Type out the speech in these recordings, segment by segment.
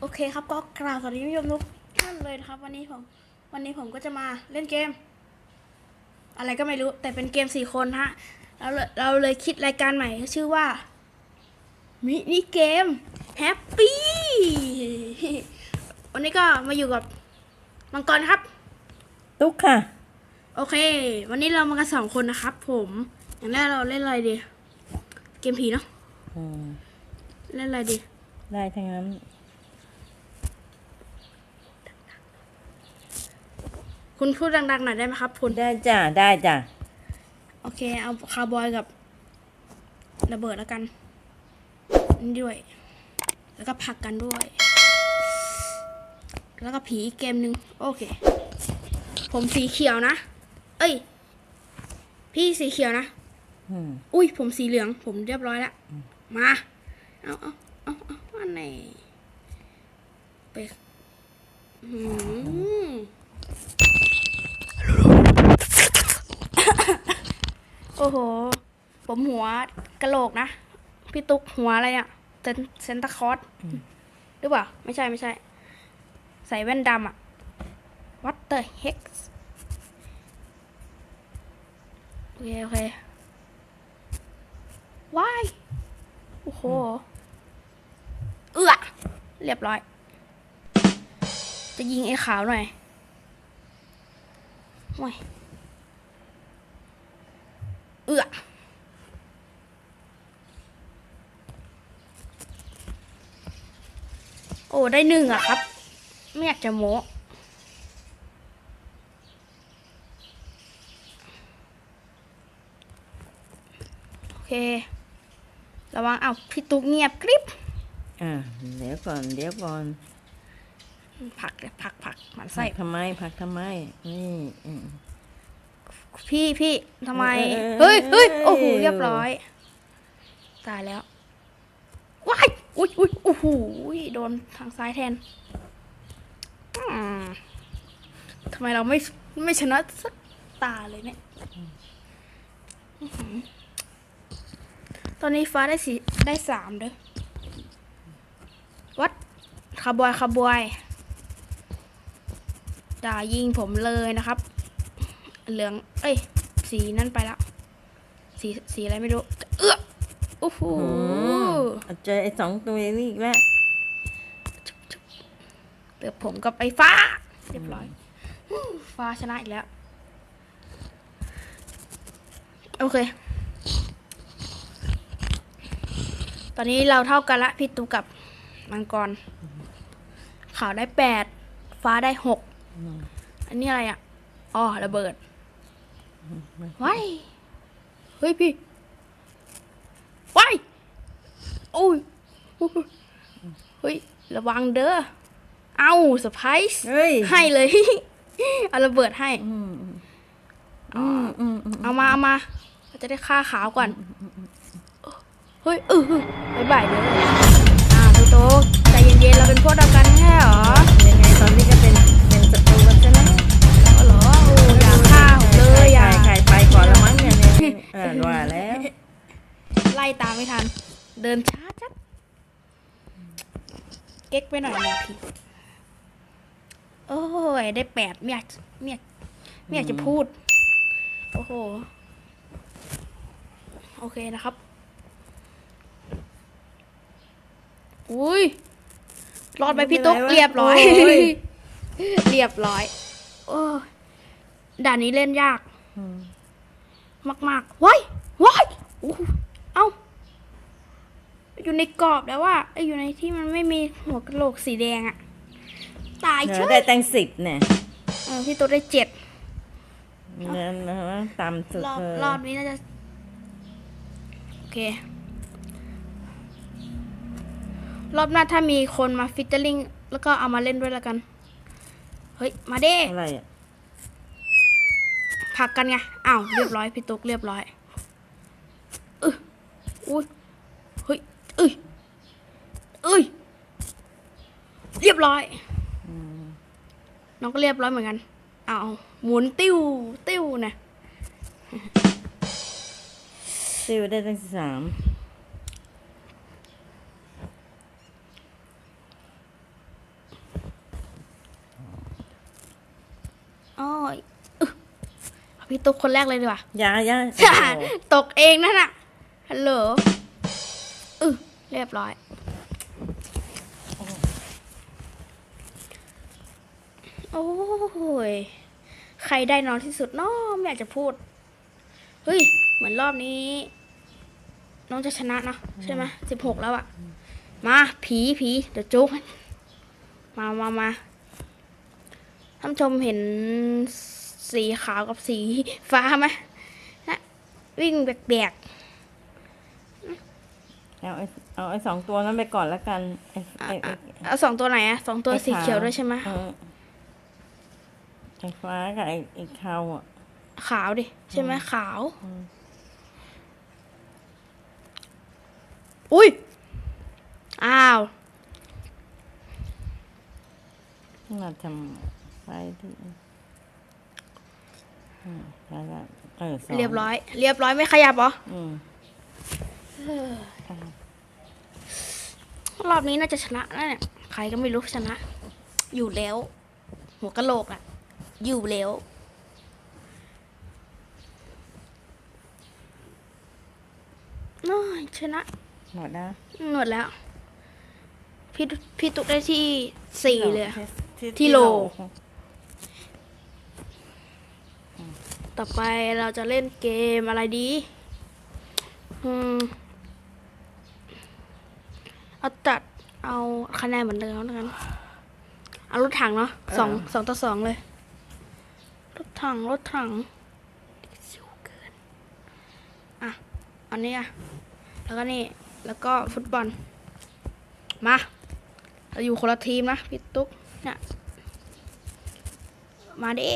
โอเคครับก็กราบสวัสดีผู้ชมทุกท่านเลยนะครับ วันนี้ผม วันนี้ผมก็จะมาเล่นเกม อะไรก็ไม่รู้ แต่เป็นเกมสี่คนฮะเราเลยเราเลยคิดรายการใหม่ชื่อว่ามินิเกมแฮปปี้วันนี้ก็มาอยู่กับมังกรครับตุ๊กค่ะ โอเค วันนี้เรามากันสองคนนะครับ ผมอย่างแรกเราเล่นอะไรดี เกมผีเนาะอืมเล่นอะไรดี ได้ทั้งนั้นคุณพูดดังๆหน่อยได้ไหมครับ คุณ ได้จ้ะได้จ้ะโอเค เอาคาร์บอยกับระเบิดแล้วกันนี่ด้วย แล้วก็ผลักกันด้วย แล้วก็ผีอีกเกมหนึ่งโอเค ผมสีเขียวนะ เอ้ย พี่สีเขียวนะ อืมอุ้ยผมสีเหลือง ผมเรียบร้อยแล้ว มา เอาเอา เอาเอาอันไหนไปอืมโอ้โห ผมหัวกะโหลกนะ พี่ตุ๊กหัวอะไรอะเซนเซนตาคอสหรือเปล่า ไม่ใช่ไม่ใช่ ใส่แว่นดำอะ What the heck โอเคโอเคว้ายโอ้โห เอื้อเรียบร้อย จะยิงไอ้ขาวหน่อยโอ้ยเอื้อโอ้ ได้หนึ่งอะครับ ไม่อยากจะโม้โอเค ระวังเอาพี่ตุ๊กเงียบกริบ อ่าเดี๋ยวก่อน เดี๋ยวก่อนผักเลยผักผักหมันผัไส้กทำไมผักทำไมนี่อืม พี่พี่ทำไมเอเฮ้ยอเออเฮ้ยเออโอ้โหเรียบร้อย ตายแล้วว้ายอุ้ยอุ้ยโอ้โหโดนทางซ้ายแทนอืมทำไมเราไม่ไม่ชนะสักตาเลยเนี่ยอื้อหือตอนนี้ฟ้าได้สีได้สามเด้อ วัดคาร์บอยคาร์บอยด่ายิงผมเลยนะครับ เหลือง เอ้ย สีนั่นไปแล้ว สีสีอะไรไม่รู้ เอื้อโอ้โหเอาเจอไอ้สองตัวนี้อีกแล้วเหลือผมกับไอ้ฟ้า เรียบร้อยฮู้ฟ้าชนะอีกแล้ว โอเค ตอนนี้เราเท่ากันละพี่ตูกับ มังกร ขาวได้แปดฟ้าได้หกอืมอันนี้อะไรอะอ๋อระเบิดว้ายเฮ้ยพี่ว้ายโอ้ยอุ๊ยเฮ้ยระวังเด้อเอาเซอร์ไพรส์เฮ้ยให้เลยเอาระเบิดให้อืมอืมอืมอืมเอามาเอามาเราจะได้ฆ่าขาวก่อน เฮ้ยเออเฮ้ยบายบายเด้ออ่า โตโตใจเย็นๆเราเป็นพวกเดียวกันแค่หรอยังไงตอนนี้ก็เป็นเป็นศัตรูกันซะแล้วอ๋อเหรอโอ้อย่าฆ่าผมเลยอย่าใครไปก่อนละมั้งเนี่ยเนี่ยอ่าว่าแล้ว ไล่ตามไม่ทัน เดินช้าจัดเก๊กไปหน่อยหนึ่งทีโอ้ยได้แปดไม่อยากไม่อยากไม่อยากจะพูด โอ้โห โอเคนะครับ อุ้ยรอดไปพี่ตุ๊กไม่เป็นไรวะเรียบร้อยโอ้ยเรียบร้อยโอ้ยด่านนี้เล่นยากอืมมากๆว้ายว้ายอู้หูเอ้า อยู่ในกรอบแล้วว่าไอ้อยู่ในที่มันไม่มีหัวกะโหลกสีแดงอะตายเอเชอยได้ตั้งสิบเนี่ยเออพี่ตัวได้เจ็ดนั่นนะต่ำสุดรอบเลยรอบนี้น่าจะ โอเค รอบหน้าถ้ามีคนมาฟิชเจอริงแล้วก็เอามาเล่นด้วยแล้วกัน เฮ้ย มาเด้อะไรอะผลักกันไงอ้าวเรียบร้อยพี่ตุ๊กเรียบร้อยเอออุ้ยเฮ้ยเอ้ยเอ้ยเรียบร้อยน้องก็เรียบร้อยเหมือนกันเอาวหมุนติ้วติ้วนะซิลได้ตั้งสาม ตุ๊กคนแรกเลยดีกว่ายายาตกเองนั่นน่ะฮัลโหลอือเรียบร้อยโอ้ย ใครได้น้อยที่สุดเน้อไม่อยากจะพูด เฮ้ย เหมือนรอบนี้ น้องจะชนะเนอะใช่ไหมสิบหกแล้วอะมา ผีผีเดี๋ยวจุกมันมามามา ท่านผู้ชมเห็นสีขาวกับสีฟ้าไหมนะวิ่งแบกเอาไอ้เอาไอ้สองตัวนั้นไปก่อนแล้วกันไอ้ๆอะไอ้อะไอ้เอาสองตัวไหนอะสองตัวไอ้สีเขียวด้วยใช่ไหมเออไอ้ฟ้ากับไอ้ไอ้ขาวอะ ขาวดิใช่ไหมขาว อืม อุ้ยอ้าว มาทำ ไปที่อืมแล้วก็เออสองเรียบร้อย เรียบร้อยไม่ขยับเหรออืมรอบนี้น่าจะชนะนะเนี่ยใครก็ไม่รู้ชนะ อยู่แล้ว หัวกะโหลกอะอยู่แล้ว น้อยชนะ หมดแล้วหมดแล้ว พี่ตุ๊พี่ตุ๊กได้ที่สี่เลยอะ ที่ที่โล ต่อไปเราจะเล่นเกมอะไรดีอืมเอาตัดเอาคะแนนเหมือนเดิมแล้วกันเอารถถังเนาะสองสองต่อสองเลย รถถัง รถถังสิวเกิน อะ อันนี้อะ แล้วก็นี่ แล้วก็ฟุตบอล มา เราอยู่คนละทีมนะ พี่ตุ๊กเนี่ยมาดิ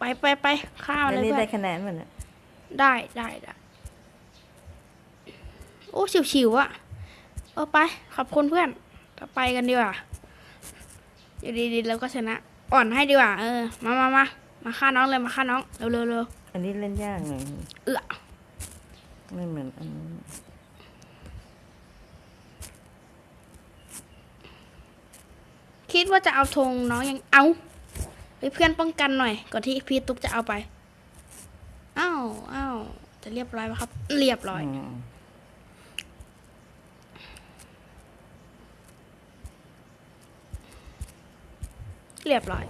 ไปไปไปข้ามอันเลยนี้เพื่ได้อนคะแนนมันอะได้ได้ได้โอ้ชิวๆอะเออไปขอบคุณเพื่อนเราไปกันดีกว่าอยู่ดีๆแล้วก็ชนะ อ่อนให้ดีกว่า เออ มามามามาฆ่าน้องเลยมาฆ่าน้องเร็วเร็วเร็วอันนี้เล่นยากหน่อยเอื้อไม่เหมือนอันนี้คิดว่าจะเอาธงน้องยังเอา เฮ้ยเพื่อนป้องกันหน่อย ก่อนที่พี่ตุ๊กจะเอาไป อ้าวอ้าวจะเรียบร้อยไหมครับ เรียบร้อยอืมเรียบร้อย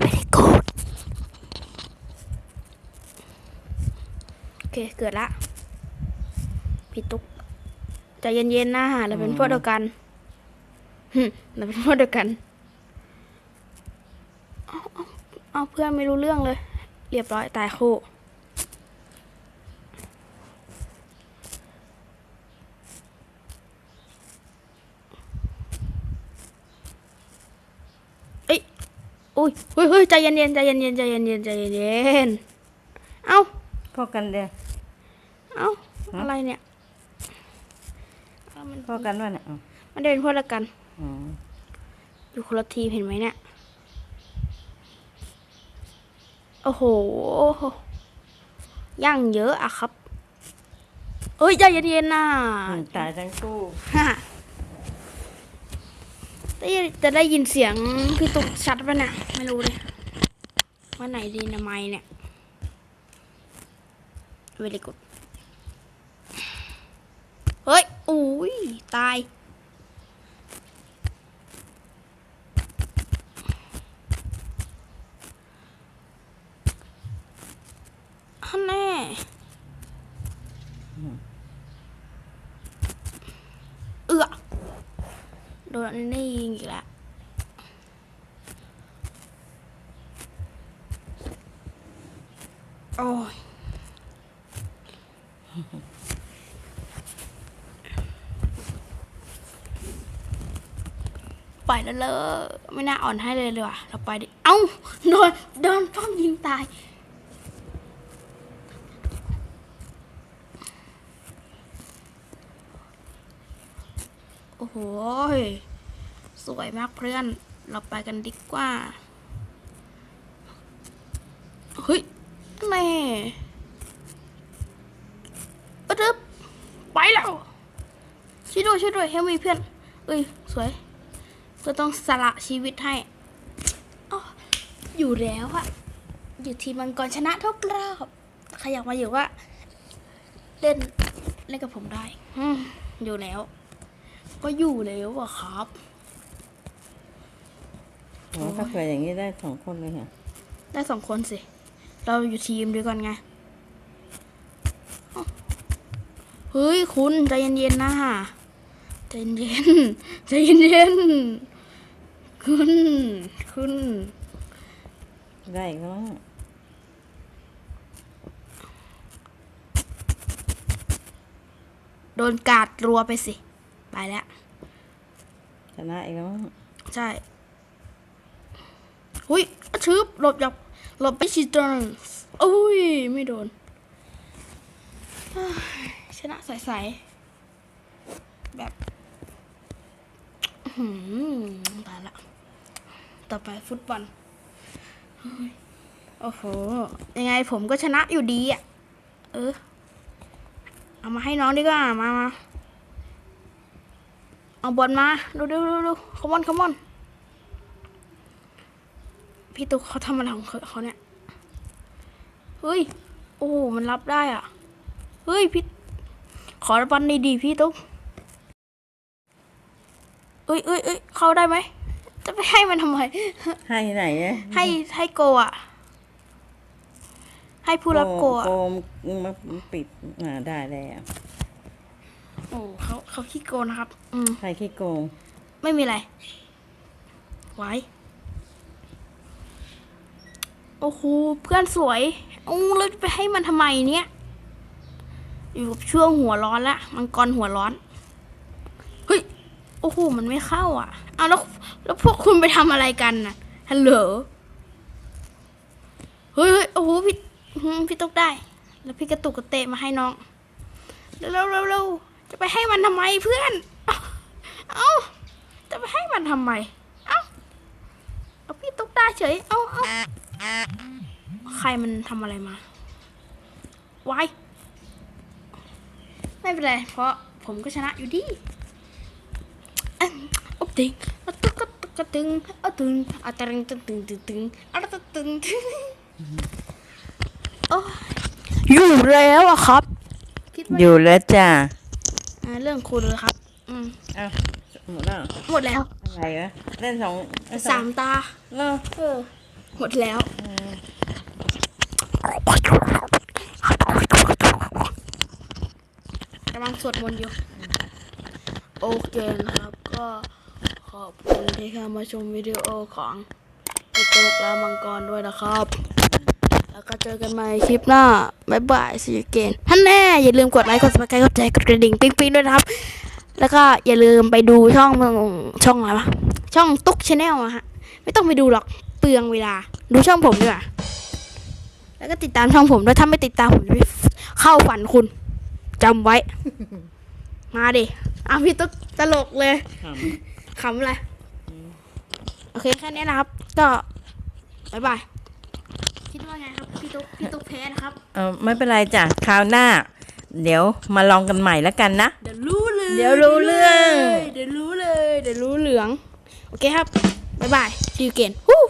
Very good โอเค เกิดละ พี่ตุ๊กใจเย็นๆนะเราเป็นพวกเดียวกัน หึเราเป็นพวกเดียวกัน เอาเอาเอาเพื่อนไม่รู้เรื่องเลย เรียบร้อยตายคู่เอ้ยอุ้ยเฮ้ยเฮ้ยใจเย็นๆใจเย็นๆใจเย็นๆใจเย็นๆเอ้าพอกันเดียวเอ้าอะไรเนี่ยเอามันพอกันว่าเนี่ยอ๋อมันเดินพวกละกัน อืมอยู่คนละทีมเห็นไหมเนี่ย โอ้โห ย่างเยอะอะครับ เอ้ยใจเย็นๆนะอืมตายทั้งคู่ฮ่าได้ยินจะได้ยินเสียงพี่ตุ๊กชัดปะเนี่ย ไม่รู้เลยว่าไหนดีนะไมค์เนี่ยเวลิกุดเฮ้ย อุ้ย ตาย ฮันแน่ เอือโดนอันนี้ยิงอีกแล้วโอ้ยไปแล้วเลยไม่น่าอ่อนให้เลยเลยว่ะเราไปดิ เอ้าโดนโดนป้อมยิงตาย โอ้โห สวยมากเพื่อน เราไปกันดีกว่า เฮ้ยแม่อะดึบไปแล้ว ช่วยด้วยช่วยด้วยเฮลมีเพื่อน เอ้ย สวย ก็ต้องสละชีวิตให้อออยู่แล้วอะอยู่ทีมมังกรชนะทุกรอบใครอยากมาอยู่ว่า เล่น เล่นกับผมได้อืมอยู่แล้ว ก็อยู่แล้วอะครับ โอ้ถ้าเกิดอย่างนี้ได้สองคนเลยค่ะ ได้สองคนสิ เราอยู่ทีมเดียวกันไงอ้าวเฮ้ยคุณใจเย็นๆนะใจเย็นๆใจเย็นๆคุณคุณได้อีก็โดนกาดรัวไปสิ ไปแล้วชนะอีกแล้วใช่ หุยชึบหลบจากหลบไปชิตร์นอุ้ย ไม่โดนเฮ้ยชนะใสๆแบบหือตายละต่อไปฟุตบอลโอ้โห ยังไงผมก็ชนะอยู่ดีอะ เออ เอามาให้น้องดีกว่า มามาเอาบอลมา ดูดูดูดูขมอนขมอน พี่ตุ๊กเขาทำอะไรของเขาเขาเนี่ย เฮ้ย โอ้โหมันรับได้อะ เฮ้ยพี่ ขอบอลดีดีๆพี่ตุ๊กเอ้ยเอ้ยเอ้ยเข้าได้ไหม จะไปให้มันทำไม ให้ไหนเนี่ยให้ให้โกอะ ให้ผู้รับโกอะโกมมาปิดอ่าได้แล้วโอ้เขาเขาขี้โกนะครับ อืมใครขี้โกง ไม่มีอะไร ไว้ โอ้โหเพื่อนสวยอู้แล้วไปให้มันทำไมเนี่ย อยู่กับช่วงหัวร้อนละมังกรหัวร้อนเฮ้ยโอ้โหมันไม่เข้าอะเอาแล้วแล้วพวกคุณไปทำอะไรกันน่ะฮัลโหลเฮ้ยเฮ้ยโอ้โหพี่พี่ตกได้ แล้วพี่กระตุกกระเตะมาให้น้องเร็วเร็วเร็วเร็วจะไปให้มันทำไมเพื่อน เอ้าจะไปให้มันทำไม เอ้าเอาพี่ตุ๊กตาเฉย เอ้าเอ้า ใครมันทำอะไรมาไว้ไม่เป็นไร เพราะผมก็ชนะอยู่ดีอะอ๊บติงอะตึกกะตึกกะตึงอะตึงอะตึงตึงตึงตึงตึงอะตึงตึงตึงโอ้ยอยู่แล้วอะครับคิดว่าอยู่แล้วจ้าอ่าเรื่องคุณเลยครับ อืมอ้าวหมดแล้วเหรอหมดแล้ว อะไรวะเล่นสองเล่นองสามตาเนาะเออ หมดแล้ว กำลังสวดมนต์อยู่ โอเคนะครับก็ขอบคุณที่เข้ามาชมวิดีโอของพี่ตุ๊กและมังกรด้วยนะครับ แล้วก็เจอกันใหม่คลิปหน้า บ๊ายบายสีเกนท่านแน่อย่าลืมกดไลค์กด subscribe กดแชร์กดกระดิ่งปิ๊งด้วยนะครับ แล้วก็อย่าลืมไปดูช่องช่องอะไรวะช่องตุ๊กชาแนลอะฮะ ไม่ต้องไปดูหรอกเปลืองเวลา ดูช่องผมดีกว่าแล้วก็ติดตามช่องผมด้วยถ้าไม่ติดตามผมจะไม่เข้าฝันคุณจำไว้ มาดิอะพี่ตุ๊กตลกเลยขขำอะไรโอเคแค่นี้นะครับ ก็บายบายคิดว่าไงครับพี่ตุ๊กพี่ตุ๊กแพ้นะครับำเออไม่เป็นไรจ้ะคราวหน้า เดี๋ยวมาลองกันใหม่แล้วกันนะ เดี๋ยวรู้เลยเดี๋ยวรู้เรื่อง เดี๋ยวรู้เลย เดี๋ยวรู้เหลือง โอเคครับบายบาย see you again ฮู้